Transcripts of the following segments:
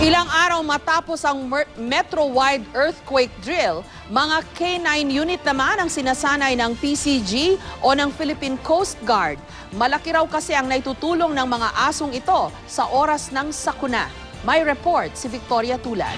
Ilang araw matapos ang metro-wide earthquake drill, mga K-9 unit naman ang sinasanay ng PCG o ng Philippine Coast Guard. Malaki raw kasi ang naitutulong ng mga asong ito sa oras ng sakuna. May report si Victoria Tulad.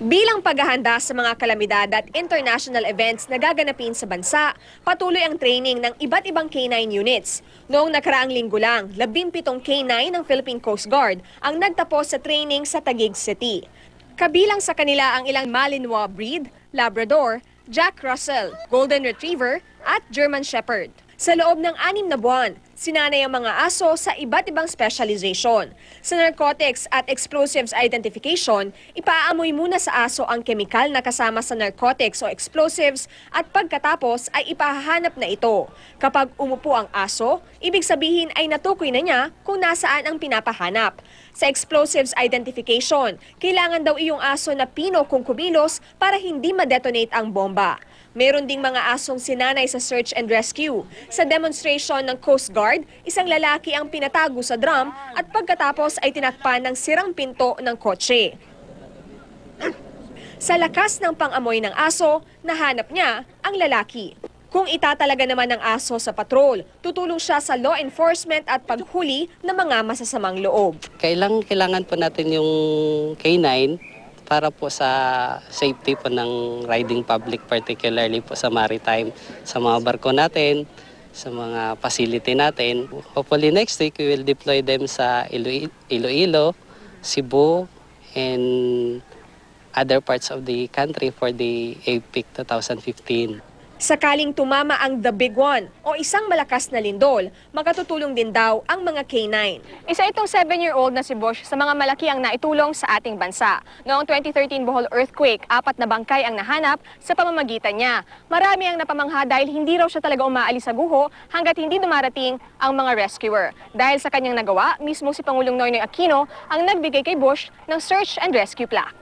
Bilang paghahanda sa mga kalamidad at international events na gaganapin sa bansa, patuloy ang training ng iba't ibang K-9 units. Noong nakaraang linggo lang, 17 K-9 ng Philippine Coast Guard ang nagtapos sa training sa Taguig City. Kabilang sa kanila ang ilang Malinois breed, Labrador, Jack Russell, Golden Retriever at German Shepherd. Sa loob ng anim na buwan, sinanay ang mga aso sa iba't ibang specialization. Sa narcotics at explosives identification, ipaamoy muna sa aso ang kemikal na kasama sa narcotics o explosives at pagkatapos ay ipahahanap na ito. Kapag umupo ang aso, ibig sabihin ay natukoy na niya kung nasaan ang pinapahanap. Sa explosives identification, kailangan daw iyong aso na pino kung kumilos para hindi ma-detonate ang bomba. Meron ding mga asong sinanay sa search and rescue. Sa demonstration ng Coast Guard, isang lalaki ang pinatago sa drum at pagkatapos ay tinakpan ng sirang pinto ng kotse. Sa lakas ng pangamoy ng aso, nahanap niya ang lalaki. Kung itatalaga naman ng aso sa patrol, tutulong siya sa law enforcement at paghuli ng mga masasamang loob. Kailang kailangan po natin yung K9 para po sa safety po ng riding public, particularly po sa maritime, sa mga barko natin, sa mga facility natin. Hopefully next week, we will deploy them sa Ilo- Iloilo, Cebu, and other parts of the country for the APIC 2015. Sakaling tumama ang The Big One o isang malakas na lindol, makatutulong din daw ang mga K9. Isa itong 7-year-old na si Bush sa mga malaki ang naitulong sa ating bansa. Noong 2013 Bohol earthquake, apat na bangkay ang nahanap sa pamamagitan niya. Marami ang napamangha dahil hindi raw siya talaga umaalis sa guho hanggat hindi dumarating ang mga rescuer. Dahil sa kanyang nagawa, mismo si Pangulong Noynoy Aquino ang nagbigay kay Bush ng Search and Rescue Plaque.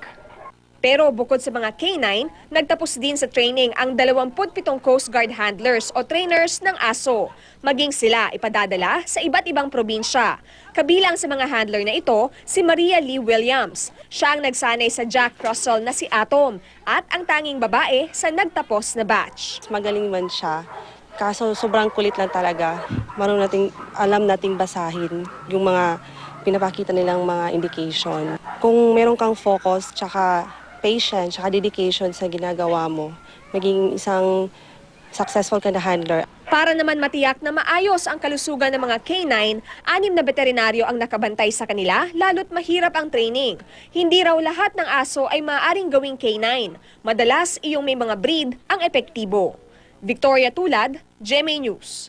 Pero bukod sa mga K9, nagtapos din sa training ang 27 Coast Guard handlers o trainers ng ASO. Maging sila ipadadala sa iba't ibang probinsya. Kabilang sa mga handler na ito, si Maria Lee Williams. Siya ang nagsanay sa Jack Russell na si Atom at ang tanging babae sa nagtapos na batch. magaling man siya. Kaso sobrang kulit lang talaga. Marunong nating, alam nating basahin yung mga pinapakita nilang mga indication. Kung meron kang focus, tsaka patience, tsaka dedication sa ginagawa mo, maging isang successful ka na handler. Para naman matiyak na maayos ang kalusugan ng mga K9, anim na veterinaryo ang nakabantay sa kanila lalo't mahirap ang training. Hindi raw lahat ng aso ay maaaring gawing K9. Madalas iyong may mga breed ang epektibo. Victoria Tulad, GMA News.